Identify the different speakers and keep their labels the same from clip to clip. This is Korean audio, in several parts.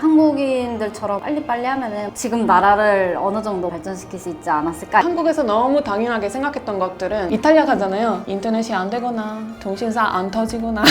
Speaker 1: 한국인들처럼 빨리빨리 하면은 지금 나라를 어느 정도 발전시킬 수 있지 않았을까?
Speaker 2: 한국에서 너무 당연하게 생각했던 것들은 이탈리아 가잖아요. 인터넷이 안 되거나 통신사 안 터지거나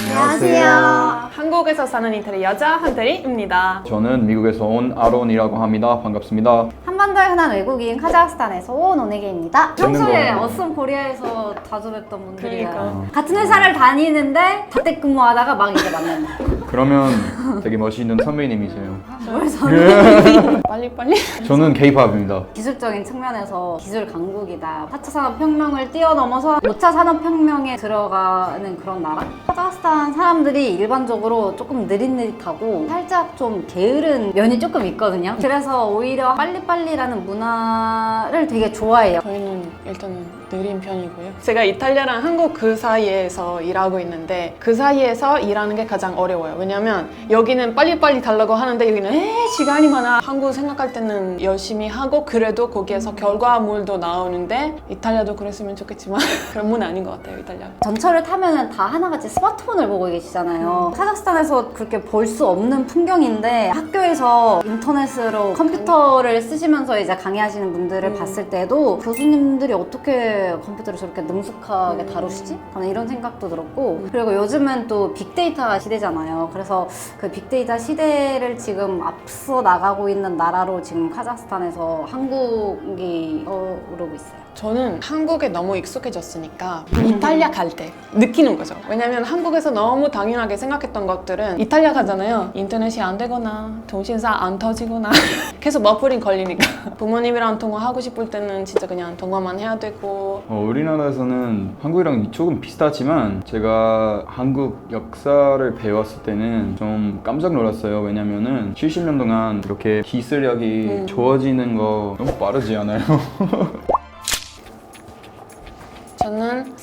Speaker 1: 안녕하세요.
Speaker 2: 한국에서 사는 이태리 여자 한태리입니다.
Speaker 3: 저는 미국에서 온 아론이라고 합니다. 반갑습니다.
Speaker 1: 한번더 흔한 외국인 카자흐스탄에서 온 오네게입니다. 평소에
Speaker 3: 거.
Speaker 1: 어썸 코리아에서 자주 뵀던 분들이에요.
Speaker 2: 그러니까.
Speaker 1: 같은 회사를 다니는데 자택근무하다가 막 이제 만나는.
Speaker 3: 그러면 되게 멋있는 선배님이세요.
Speaker 1: 뭘서
Speaker 2: 빨리 빨리.
Speaker 3: 저는 K-팝입니다.
Speaker 1: 기술적인 측면에서 기술 강국이다. 4차 산업혁명을 뛰어넘어서 5차 산업혁명에 들어가는 그런 나라? 카자흐스탄 사람들이 일반적으로 조금 느릿느릿하고 살짝 좀 게으른 면이 조금 있거든요. 그래서 오히려 빨리빨리라는 문화를 되게 좋아해요.
Speaker 2: 저희는 일단은 느린 편이고요. 제가 이탈리아랑 한국 그 사이에서 일하고 있는데 그 사이에서 일하는 게 가장 어려워요. 왜냐면 여기는 빨리빨리 달라고 하는데 여기는 에 시간이 많아. 한국 생각할 때는 열심히 하고 그래도 거기에서 결과물도 나오는데 이탈리아도 그랬으면 좋겠지만 그런 문화 아닌 것 같아요. 이탈리아.
Speaker 1: 전철을 타면은 다 하나같이 스마트폰을 보고 계시잖아요. 카자흐스탄에서 그렇게 볼 수 없는 풍경인데 학교에서 인터넷으로 컴퓨터를 쓰시면서 이제 강의하시는 분들을 봤을 때도 교수님들이 어떻게 컴퓨터를 저렇게 능숙하게 다루시지? 저는 이런 생각도 들었고 그리고 요즘은 또 빅데이터 시대잖아요. 그래서 그 빅데이터 시대를 지금 앞서 나가고 있는 나라로 지금 카자흐스탄에서 한국이 떠오르고 있어요.
Speaker 2: 저는 한국에 너무 익숙해졌으니까 이탈리아 갈 때 느끼는 거죠. 왜냐면 한국에서 너무 당연하게 생각했던 것들은 이탈리아 가잖아요. 인터넷이 안 되거나 통신사 안 터지거나 계속 머플링 걸리니까 부모님이랑 통화하고 싶을 때는 진짜 그냥 통화만 해야 되고
Speaker 3: 어, 우리나라에서는 한국이랑 조금 비슷하지만 제가 한국 역사를 배웠을 때는 좀 깜짝 놀랐어요. 왜냐면은 70년 동안 이렇게 기술력이 좋아지는 거 너무 빠르지 않아요?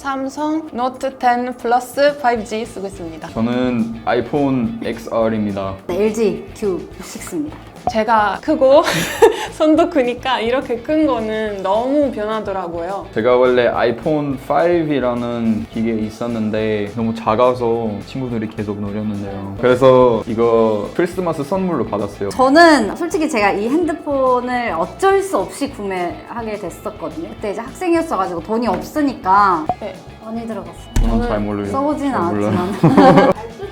Speaker 2: 저는 삼성 노트 10 플러스 5G 쓰고 있습니다.
Speaker 3: 저는 아이폰 XR입니다.
Speaker 1: LG Q6입니다.
Speaker 2: 제가 크고 손도 크니까 이렇게 큰 거는 너무 변하더라고요.
Speaker 3: 제가 원래 아이폰 5이라는 기계 있었는데 너무 작아서 친구들이 계속 노렸는데요. 그래서 이거 크리스마스 선물로 받았어요.
Speaker 1: 저는 솔직히 제가 이 핸드폰을 어쩔 수 없이 구매하게 됐었거든요. 그때 이제 학생이었어가지고 돈이 없으니까
Speaker 2: 네.
Speaker 1: 많이 들어갔어요.
Speaker 3: 저는 잘잘 몰라요.
Speaker 1: 않았지만.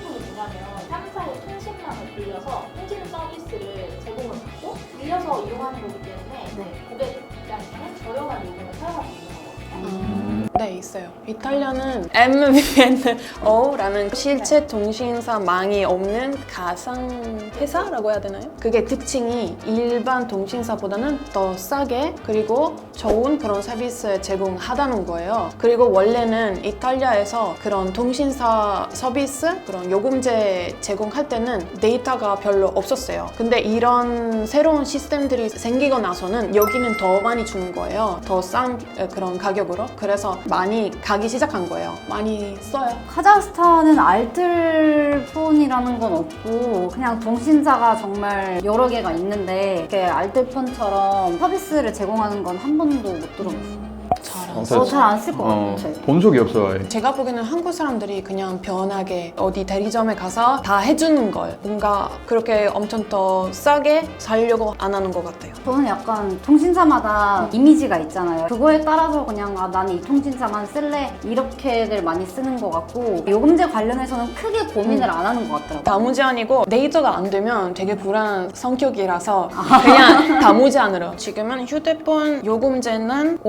Speaker 2: 이탈리아는 MVNO라는 실제 통신사망이 없는 가상 회사라고 해야 되나요? 그게 특징이 일반 통신사보다는 더 싸게 그리고 좋은 그런 서비스 제공하다는 거예요. 그리고 원래는 이탈리아에서 그런 통신사 서비스 그런 요금제 제공할 때는 데이터가 별로 없었어요. 근데 이런 새로운 시스템들이 생기고 나서는 여기는 더 많이 주는 거예요. 더 싼 그런 가격으로. 그래서 많이 가기 시작한 거예요. 많이 써요.
Speaker 1: 카자흐스탄은 알뜰폰이라는 건 없고 그냥 통신사가 정말 여러 개가 있는데 이렇게 알뜰폰처럼 서비스를 제공하는 건 한 번도 못 들어봤어요. 어, 잘 안 쓸 것
Speaker 3: 어,
Speaker 1: 같아요.
Speaker 3: 본 적이 없어요. 아예.
Speaker 2: 제가 보기에는 한국 사람들이 그냥 변하게 어디 대리점에 가서 다 해주는 걸 뭔가 그렇게 엄청 더 싸게 살려고 안 하는 것 같아요.
Speaker 1: 저는 약간 통신사마다 이미지가 있잖아요. 그거에 따라서 그냥 아, 나는 이 통신사만 쓸래 이렇게들 많이 쓰는 것 같고 요금제 관련해서는 크게 고민을 안 하는 것 같더라고요.
Speaker 2: 다무제 아니고 데이터가 안 되면 되게 불안한 성격이라서 그냥 다무제 안으로 지금은 휴대폰 요금제는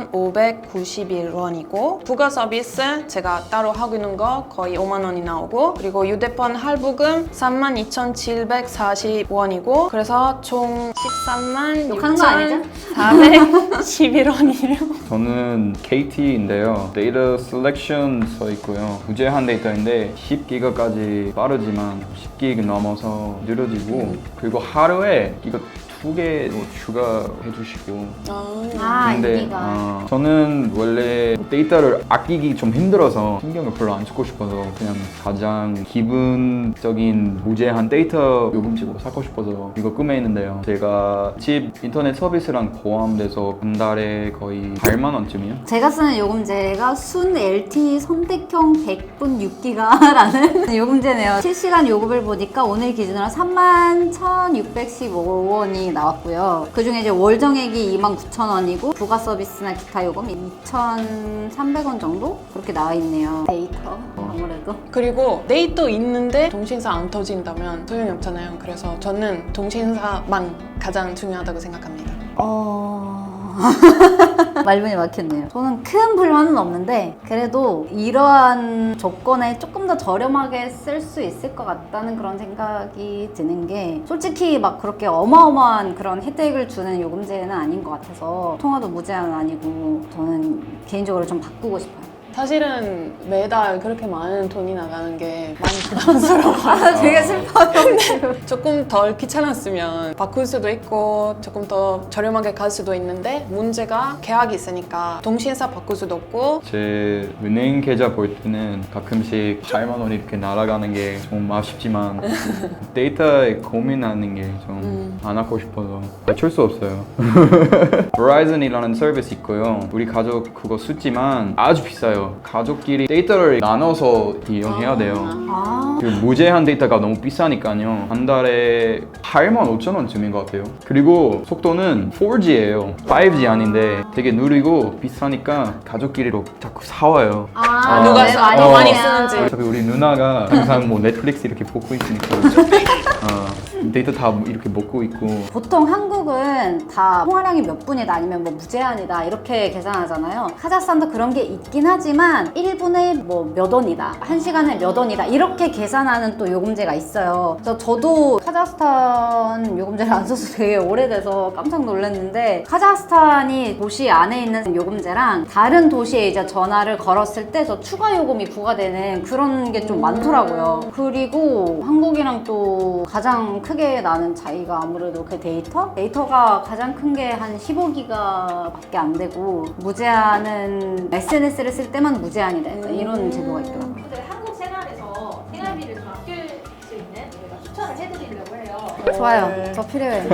Speaker 2: 57,591원이고 부가 서비스 제가 따로 하고 있는 거 거의 5만 원이 나오고 그리고 휴대폰 할부금 32,740원이고 그래서 총 13만
Speaker 1: 욕하는 거 아니죠?
Speaker 2: 411원이에요.
Speaker 3: 저는 KT인데요. 데이터 셀렉션 써 있고요. 무제한 데이터인데 10기가까지 빠르지만 10기가 넘어서 느려지고 그리고 하루에 이거 두개 추가해 주시고
Speaker 2: 아,
Speaker 1: 아,
Speaker 3: 근데
Speaker 1: 인기가.
Speaker 3: 어, 저는 원래 데이터를 아끼기 좀 힘들어서 신경을 별로 안 쓰고 싶어서 그냥 가장 기본적인 무제한 데이터 요금제로 사고 싶어서 이거 구매했는데요. 제가 집 인터넷 서비스랑 포함돼서 한 달에 거의 8만 원쯤이요.
Speaker 1: 제가 쓰는 요금제가 순 LTE 선택형 100분 6기가라는 요금제네요. 실시간 요금을 보니까 오늘 기준으로 31,615원이 나왔고요. 그 중에 이제 월 정액이 29,000원이고 부가 서비스나 기타 요금 2,300원 정도 그렇게 나와 있네요. 데이터 아무래도
Speaker 2: 그리고 데이터 있는데 통신사 안 터진다면 소용이 없잖아요. 그래서 저는 통신사만 가장 중요하다고 생각합니다.
Speaker 1: 어... 말문이 막혔네요. 저는 큰 불만은 없는데 그래도 이러한 조건에 조금 더 저렴하게 쓸 수 있을 것 같다는 그런 생각이 드는 게 솔직히 막 그렇게 어마어마한 그런 혜택을 주는 요금제는 아닌 것 같아서 통화도 무제한 아니고 저는 개인적으로 좀 바꾸고 싶어요.
Speaker 2: 사실은 매달 그렇게 많은 돈이 나가는 게 많이 부담스러워요.
Speaker 1: 아, 되게 슬퍼요.
Speaker 2: 조금 덜 귀찮았으면 바꿀 수도 있고 조금 더 저렴하게 갈 수도 있는데 문제가 계약이 있으니까 통신사 바꿀 수도 없고
Speaker 3: 제 은행 계좌 볼 때는 가끔씩 8만 원 이렇게 날아가는 게 좀 아쉽지만 데이터에 고민하는 게 좀안 하고 싶어서 어쩔 수 없어요. Verizon이라는 서비스 있고요. 우리 가족 그거 쓰지만 아주 비싸요. 가족끼리 데이터를 나눠서 이용해야 돼요.
Speaker 1: 아,
Speaker 3: 그 무제한 데이터가 너무 비싸니까요. 한 달에 8만 5천 원쯤인 것 같아요. 그리고 속도는 4G예요. 5G 아닌데 되게 느리고 비싸니까 가족끼리로 자꾸 사와요.
Speaker 1: 아,
Speaker 3: 어.
Speaker 2: 누가
Speaker 1: 네,
Speaker 2: 사-
Speaker 1: 많이
Speaker 2: 더 많이. 쓰는지.
Speaker 3: 어차피 우리 누나가 항상 뭐 넷플릭스 이렇게 보고 있으니까 어, 데이터 다 이렇게 먹고 있고
Speaker 1: 보통 한국은 다 통화량이 몇 분이다 아니면 뭐 무제한이다 이렇게 계산하잖아요. 카자흐스탄도 그런 게 있긴 하지만 1분에 뭐 몇 원이다, 1시간에 몇 원이다 이렇게 계산하는 또 요금제가 있어요. 그래서 저도 카자흐스탄 요금제를 안 써서 되게 오래돼서 깜짝 놀랐는데 카자흐스탄이 도시 안에 있는 요금제랑 다른 도시에 이제 전화를 걸었을 때 저 추가 요금이 부과되는 그런 게 좀 많더라고요. 그리고 한국이랑 또 가장 크게 나는 차이가 아무래도 그 데이터? 데이터가 가장 큰 게 한 15기가밖에 안 되고 무제한은 SNS를 쓸 때만 무제한이 된다 이런 제도가 있더라고요.
Speaker 4: 한국 생활에서 생활비를 좀 아낄 수 있는 저희가 추천을 해드리려고 해요.
Speaker 1: 좋아요. 저 필요해요.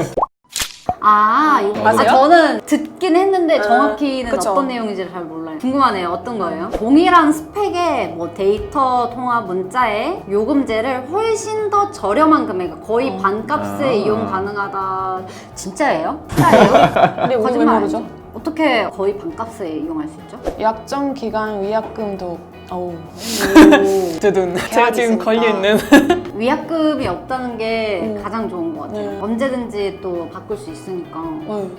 Speaker 1: 아, 이거 아,
Speaker 2: 맞아요?
Speaker 1: 저는 듣긴 했는데
Speaker 2: 아,
Speaker 1: 정확히는
Speaker 2: 그쵸.
Speaker 1: 어떤 내용인지 잘 몰라요. 궁금하네요. 어떤 거예요? 동일한 스펙의 뭐 데이터 통화 문자의 요금제를 훨씬 더 저렴한 금액, 거의 반값에
Speaker 3: 아.
Speaker 1: 이용 가능하다. 진짜예요? 진짜예요?
Speaker 2: 근데 우리 왜
Speaker 1: 거짓말
Speaker 2: 모르죠?
Speaker 1: 어떻게 거의 반값에 이용할 수 있죠?
Speaker 2: 약정 기간 위약금도 어우 드든 제가 지금
Speaker 1: 있으니까.
Speaker 2: 걸려 있는
Speaker 1: 위약금이 없다는 게
Speaker 2: 음.
Speaker 1: 가장 좋은 것 같아요.
Speaker 2: 네.
Speaker 1: 언제든지 또 바꿀 수 있으니까.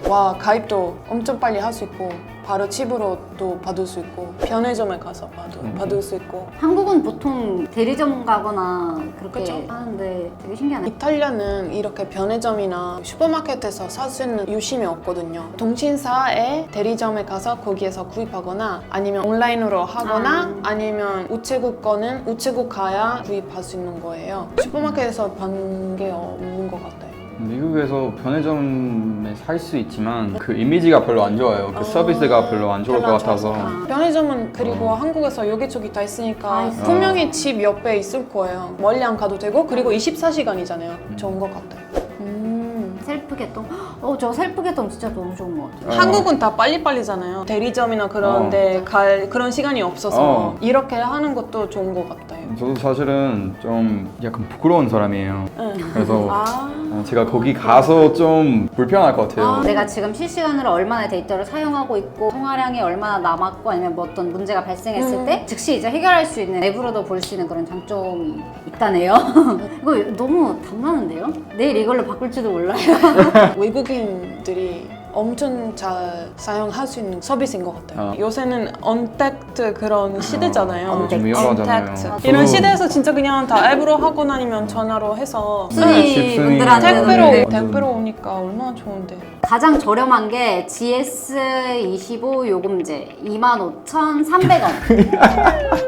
Speaker 2: 와 가입도 엄청 빨리 할 수 있고 바로 집으로도 받을 수 있고 편의점에 가서 받을,
Speaker 3: 음.
Speaker 2: 받을 수 있고
Speaker 1: 한국은 보통 대리점 가거나 그렇게
Speaker 2: 그쵸.
Speaker 1: 하는데 되게 신기하네.
Speaker 2: 이탈리아는 이렇게 편의점이나 슈퍼마켓에서 살 수 있는 유심이 없거든요. 통신사의 대리점에 가서 거기에서 구입하거나 아니면 온라인으로 하거나 아. 니면 우체국 거는 우체국 가야 구입할 수 있는 거예요. 슈퍼마켓에서 받는 게 없는 것 같아요.
Speaker 3: 미국에서 편의점에 살 수 있지만 그 이미지가 별로 안 좋아요. 그
Speaker 2: 아,
Speaker 3: 서비스가 별로 안 좋을 것
Speaker 2: 별로 안
Speaker 3: 같아서
Speaker 1: 아.
Speaker 2: 편의점은 그리고
Speaker 3: 어.
Speaker 2: 한국에서 여기저기 다 있으니까
Speaker 1: 아.
Speaker 2: 분명히 집 옆에 있을 거예요. 멀리 안 가도 되고 그리고 24시간이잖아요. 좋은 것 같아요. 음.
Speaker 1: 셀프 개통. 어, 저 셀프 개통 진짜 너무 좋은 것 같아요.
Speaker 3: 어.
Speaker 2: 한국은 다 빨리빨리잖아요. 대리점이나 그런
Speaker 3: 어.
Speaker 2: 데갈 그런 시간이 없어서
Speaker 3: 어.
Speaker 2: 이렇게 하는 것도 좋은 것 같아요.
Speaker 3: 저도 사실은 좀 약간 부끄러운 사람이에요.
Speaker 2: 응.
Speaker 3: 그래서
Speaker 2: 아.
Speaker 3: 어, 제가 거기 가서 좀 불편할 것 같아요.
Speaker 1: 내가 지금 실시간으로 얼마나 데이터를 사용하고 있고 통화량이 얼마나 남았고 아니면 뭐 어떤 문제가 발생했을
Speaker 2: 음.
Speaker 1: 때 즉시 이제 해결할 수 있는 앱으로도 볼 수 있는 그런 장점이 있다네요. 이거 너무 탐나는데요? 내일 이걸로 바꿀지도 몰라요.
Speaker 2: 외국인들이 엄청 잘 사용할 수 있는 서비스인 것 같아요.
Speaker 3: 어.
Speaker 2: 요새는 언택트 그런 시대잖아요.
Speaker 1: 어,
Speaker 3: 좀 위험하잖아요.
Speaker 2: 언택트. 이런 시대에서 진짜 그냥 다 앱으로 하고 아니면 전화로 해서
Speaker 1: 순위
Speaker 3: 집순위.
Speaker 1: 분들한테는
Speaker 2: 택배로
Speaker 1: 네.
Speaker 3: 완전-
Speaker 2: 택배로 오니까 얼마나 좋은데.
Speaker 1: 가장 저렴한 게 GS25 요금제 25,300원.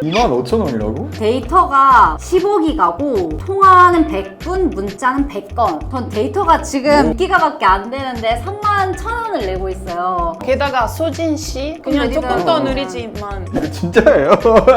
Speaker 3: 25,000원이라고?
Speaker 1: 데이터가 15기가고 통화는 100분, 문자는 100건. 전 데이터가 지금 6기가밖에 안 되는데 3만 1,000원을 내고 있어요.
Speaker 2: 게다가 소진 씨 그냥
Speaker 1: 느리다.
Speaker 2: 조금 더 느리지만
Speaker 3: 이거 진짜예요?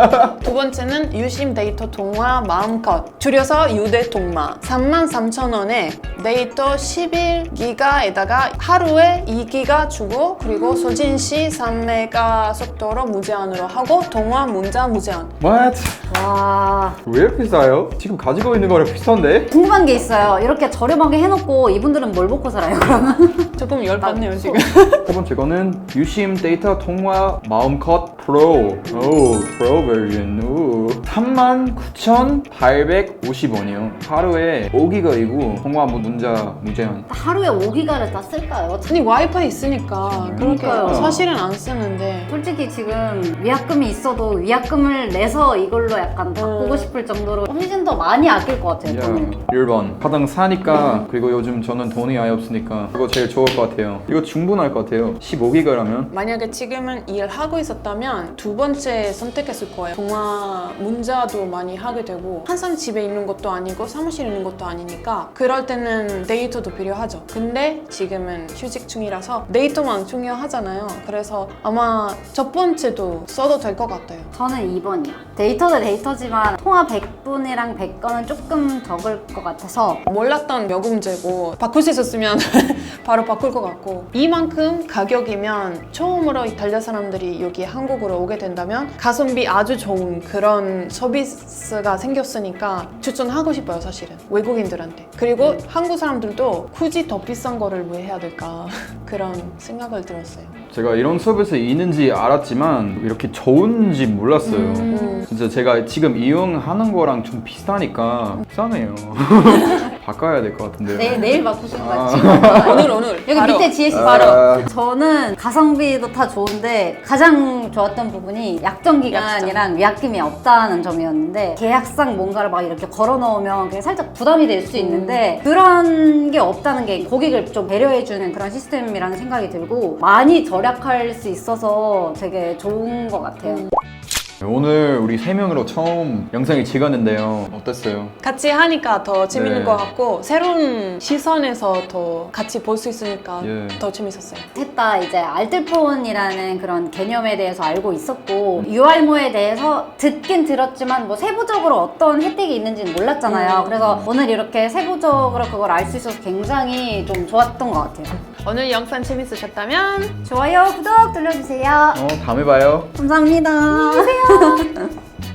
Speaker 2: 두 번째는 유심 데이터 통화 마음껏 줄여서 유대 통화 33,000원에 데이터 11기가에다가 하 루에 2기가 주고 그리고 소진 씨 3메가 속도로 무제한으로 하고 통화 문자 무제한
Speaker 3: What?
Speaker 1: 와.
Speaker 3: 왜 이렇게 비싸요? 지금 가지고 있는 거랑 비슷한데?
Speaker 1: 궁금한 게 있어요. 이렇게 저렴하게 해놓고 이분들은 뭘 먹고 살아요, 그러면?
Speaker 2: 조금 열받네요 지금
Speaker 3: 세 번째 거는 유심 데이터 통화 마음컷 프로 오 프로 버전 오 39,850원이요 하루에 5기가이고 통화 뭐 문자 무제한
Speaker 1: 하루에 5기가를 다 쓸까요?
Speaker 2: 아니 와이파이 있으니까 그렇게
Speaker 1: 그러니까요.
Speaker 2: 사실은 안 쓰는데
Speaker 1: 솔직히 지금 위약금이 있어도 위약금을 내서 이걸로 약간 바꾸고
Speaker 2: 음.
Speaker 1: 싶을 정도로 훨씬 더 많이 아낄 것 같아요, 저는.
Speaker 3: 1번 가장 사니까 그리고 요즘 저는 돈이 아예 없으니까 그거 제일 좋을 것 같아요 이거 충분할 것 같아요 15기가라면
Speaker 2: 만약에 지금은 일하고 있었다면 두 번째 선택했을 거예요. 통화 문자도 많이 하게 되고 항상 집에 있는 것도 아니고 사무실에 있는 것도 아니니까 그럴 때는 데이터도 필요하죠. 근데 지금은 휴직 중이라서 데이터만 중요하잖아요. 그래서 아마 첫 번째도 써도 될 것 같아요.
Speaker 1: 저는 2번이요. 데이터도 데이터지만 통화 100분이랑 100건은 조금 적을 것 같아서
Speaker 2: 몰랐던 요금제고 바꿀 수 있었으면 바로 바꿀 것 같고 이만큼 가격이면 처음으로 이탈리아 사람들이 여기 한국으로 오게 된다면 가성비 아주 좋은 그런 서비스가 생겼으니까 추천하고 싶어요 사실은 외국인들한테 그리고 한국 사람들도 굳이 더 비싼 거를 왜 해야 될까 그런 생각을 들었어요.
Speaker 3: 제가 이런 서비스 있는지 알았지만 이렇게 좋은지 몰랐어요.
Speaker 2: 음.
Speaker 3: 진짜 제가 지금 이용하는 거랑 좀 비슷하니까 이상해요 바꿔야 될 것 같은데요
Speaker 1: 내일, 내일 바꾸시는
Speaker 3: 아.
Speaker 1: 지금.
Speaker 2: 오늘 오늘
Speaker 1: 여기
Speaker 2: 바로.
Speaker 1: 밑에 GS
Speaker 3: 아.
Speaker 1: 바로. 저는 가성비도 다 좋은데 가장 좋았던 부분이 약정 기간이랑 위약금이 없다는 점이었는데 계약상 뭔가를 막 이렇게 걸어 넣으면 그게 살짝 부담이 될 수 있는데 그런 게 없다는 게 고객을 좀 배려해주는 그런 시스템이라는 생각이 들고 많이 절약할 수 있어서 되게 좋은 것 같아요.
Speaker 3: 오늘 우리 세 명으로 처음 영상을 찍었는데요 어땠어요?
Speaker 2: 같이 하니까 더 재밌는
Speaker 3: 네.
Speaker 2: 것 같고 새로운 시선에서 더 같이 볼 수 있으니까
Speaker 3: 예.
Speaker 2: 더 재밌었어요
Speaker 1: 셋 다 이제 알뜰폰이라는 그런 개념에 대해서 알고 있었고 UR모에 대해서 듣긴 들었지만 뭐 세부적으로 어떤 혜택이 있는지는 몰랐잖아요.
Speaker 2: 음.
Speaker 1: 그래서 오늘 이렇게 세부적으로 그걸 알 수 있어서 굉장히 좀 좋았던 것 같아요.
Speaker 2: 오늘 영상 재밌으셨다면
Speaker 1: 좋아요, 구독 눌러주세요.
Speaker 3: 어 다음에 봐요
Speaker 1: 감사합니다.